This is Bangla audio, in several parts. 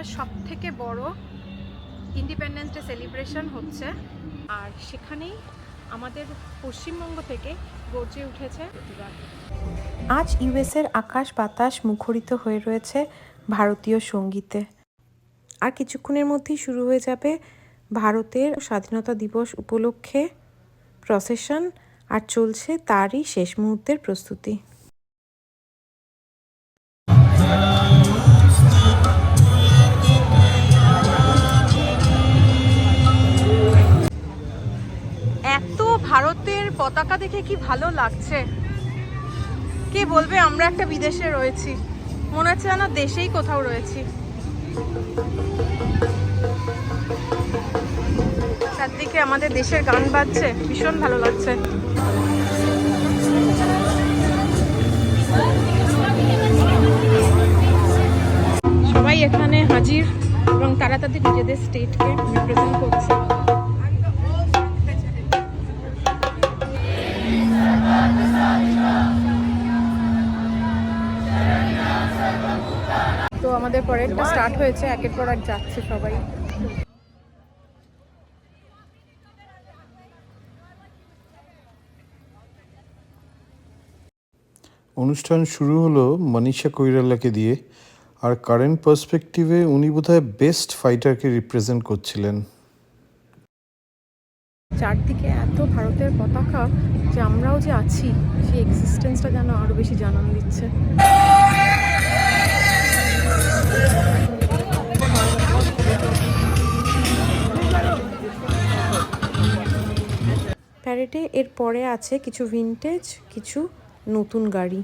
ইন্ডিয়ার সব থেকে বড় ইন্ডিপেন্ডেন্স ডে সেলিব্রেশন হচ্ছে। আর সেখানেই আমাদের পশ্চিমবঙ্গ থেকে গর্জে উঠেছে আজ ইউএসের আকাশ বাতাস মুখরিত হয়ে রয়েছে ভারতীয় সঙ্গীতে। আর কিছুক্ষণের মধ্যেই শুরু হয়ে যাবে ভারতের স্বাধীনতা দিবস উপলক্ষে প্রসেশন আর চলছে তারই শেষ মুহূর্তের প্রস্তুতি। ভারতের পতাকা দেখে কি ভালো লাগছে? কে বলবে? আমরা একটা বিদেশে রয়েছি। মনে হচ্ছে যেন দেশেই কোথাও রয়েছি। চারদিকে আমাদের দেশের গান বাজছে। ভীষণ ভালো লাগছে। সবাই এখানে হাজির এবং তারা তাদের নিজেদের স্টেটকে রিপ্রেজেন্ট করছে আমাদের পরেরটা স্টার্ট হয়েছে একের পর এক যাচ্ছে সবাই। অনুষ্ঠান শুরু হলো মনীষা কৈরালাকে দিয়ে আর কারেন্ট পার্সপেক্টিভে উনি বোধহয় বেস্ট ফাইটারকে রিপ্রেজেন্ট করছিলেন। চারদিকে এত ভারতের পতাকা যে আমরাও যে আছি সেই এক্সিস্টেন্সটা যেন আরও বেশি জানান দিচ্ছে। প্যারেডে এর পরে আছে কিছু ভিনটেজ কিছু নতুন গাড়ি।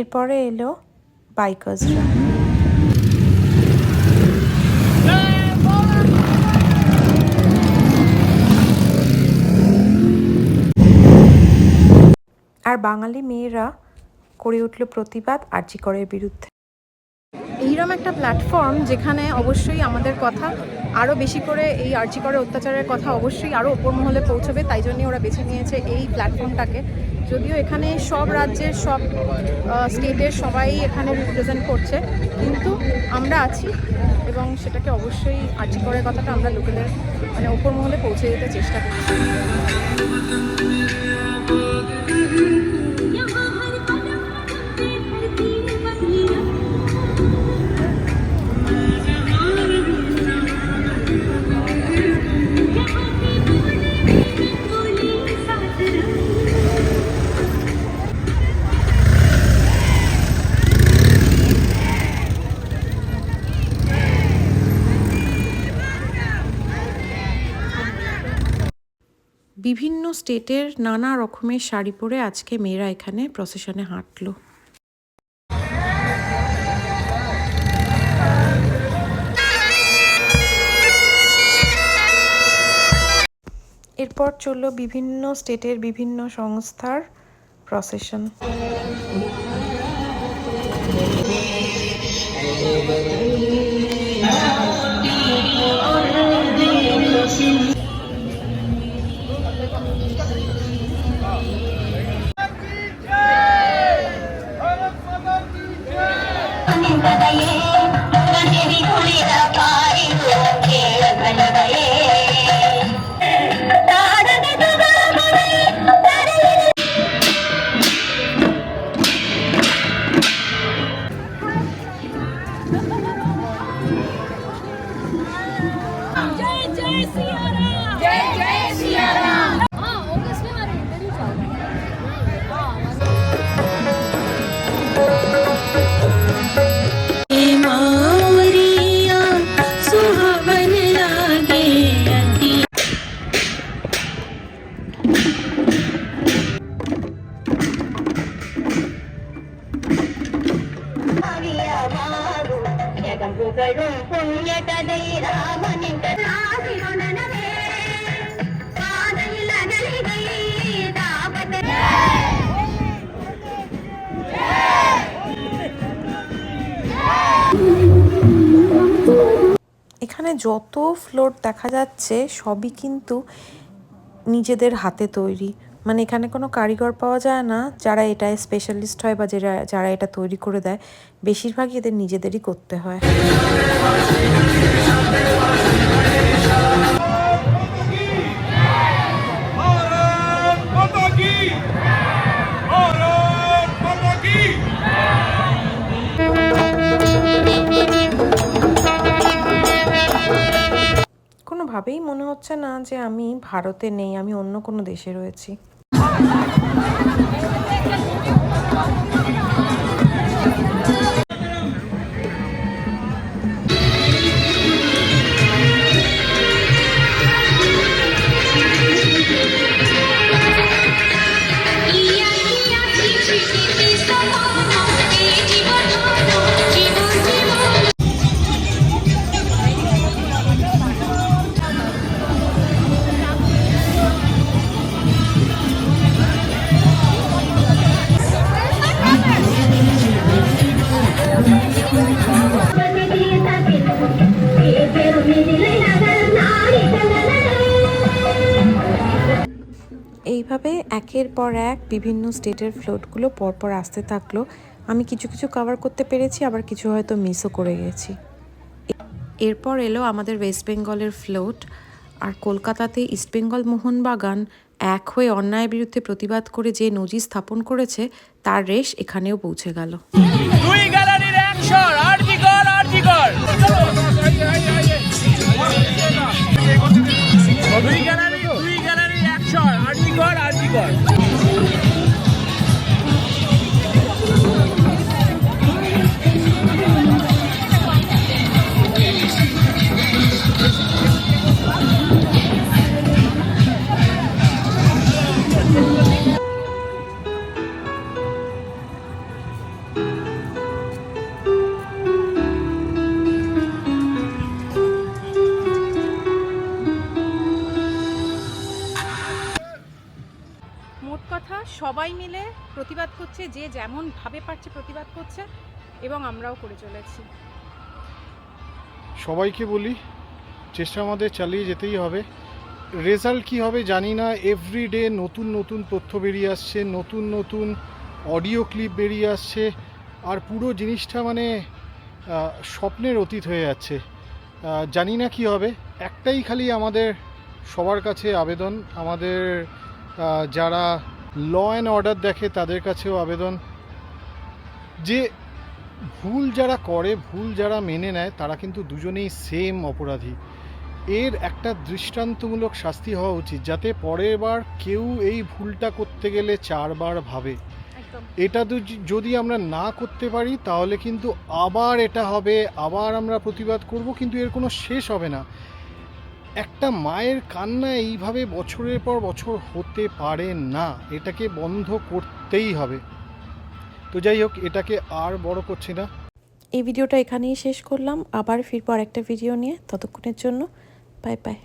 এরপরে এলো বাইকার্সরা আর বাঙালি মেয়েরা করে উঠল প্রতিবাদ আর্জিকরের বিরুদ্ধে। এইরকম একটা প্ল্যাটফর্ম যেখানে অবশ্যই আমাদের কথা আরও বেশি করে এই আর্জিকরের অত্যাচারের কথা অবশ্যই আরও ওপর মহলে পৌঁছবে, তাই জন্যই ওরা বেছে নিয়েছে এই প্ল্যাটফর্মটাকে যদিও এখানে সব রাজ্যের, সব স্টেটের সবাই এখানে রিপ্রেজেন্ট করছে, কিন্তু আমরা আছি এবং সেটাকে অবশ্যই আর্জিকরের কথাটা আমরা লোকেদের মানে ওপর মহলে পৌঁছে দিতে চেষ্টা করছি। বিভিন্ন স্টেটের নানা রকমের শাড়ি পরে আজকে মেয়েরা এখানে প্রসেশনে হাঁটলো। এরপর চলল বিভিন্ন স্টেটের বিভিন্ন সংস্থার প্রসেশন నేను కదయే এখানে যত ফ্লোর দেখা যাচ্ছে, সবই কিন্তু নিজেদের হাতে তৈরি। মানে এখানে কোনো কারিগর পাওয়া যায় না, যারা এটা স্পেশালিস্ট হয় বা যারা যারা এটা তৈরি করে দেয়। বেশিরভাগই এদের নিজেদেরই করতে হয়। কোনোভাবেই মনে হচ্ছে না যে আমি ভারতে নেই আমি অন্য কোনো দেশে রয়েছি। এইভাবে একের পর এক বিভিন্ন স্টেটের ফ্লোটগুলো পরপর আসতে থাকল। আমি কিছু কিছু কভার করতে পেরেছি, আবার কিছু হয়তো মিসও করে গেছি। এরপর এলো আমাদের ওয়েস্ট বেঙ্গলের ফ্লোট আর কলকাতাতে ইস্টবেঙ্গল মোহনবাগান এক হয়ে অন্যায়ের বিরুদ্ধে প্রতিবাদ করে যে নজির স্থাপন করেছে, তার রেশ এখানেও পৌঁছে গেল আরজিকর আরজিকর সবাই মিলে প্রতিবাদ করছে, যে যেমন ভাবে পারছে প্রতিবাদ করছে এবং আমরাও করে চলেছি। সবাইকে বলি, চেষ্টা আমাদের চালিয়ে যেতেই হবে। রেজাল্ট কি হবে জানি না এভরিডে নতুন নতুন তথ্য বেরিয়ে আসছে, নতুন নতুন অডিও ক্লিপ বেরিয়ে আসছে, আর পুরো জিনিসটা মানে স্বপ্নের অতীত হয়ে যাচ্ছে। জানি না কি হবে, একটাই খালি আমাদের সবার কাছে আবেদন, আমাদের যারা ল অ্যান্ড অর্ডার দেখে তাদের কাছেও আবেদন যে ভুল যারা করে ভুল যারা মেনে নেয় তারা কিন্তু দুজনেই সেম অপরাধী। এর একটা দৃষ্টান্তমূলক শাস্তি হওয়া উচিত যাতে পরের বার কেউ এই ভুলটা করতে গেলে চারবার ভাবে। এটা দু- যদি আমরা না করতে পারি তাহলে কিন্তু আবার এটা হবে আবার আমরা প্রতিবাদ করব কিন্তু এর কোনো শেষ হবে না। একটা মায়ের কান্না এইভাবে বছরের পর বছর হতে পারে না। এটাকে বন্ধ করতেই হবে। তো যাই হোক, এটাকে আর বড় করছি না। এই ভিডিওটা এখানেই শেষ করলাম। আবার ফিরবো আরেকটা ভিডিও নিয়ে। ততক্ষণের জন্য বাই বাই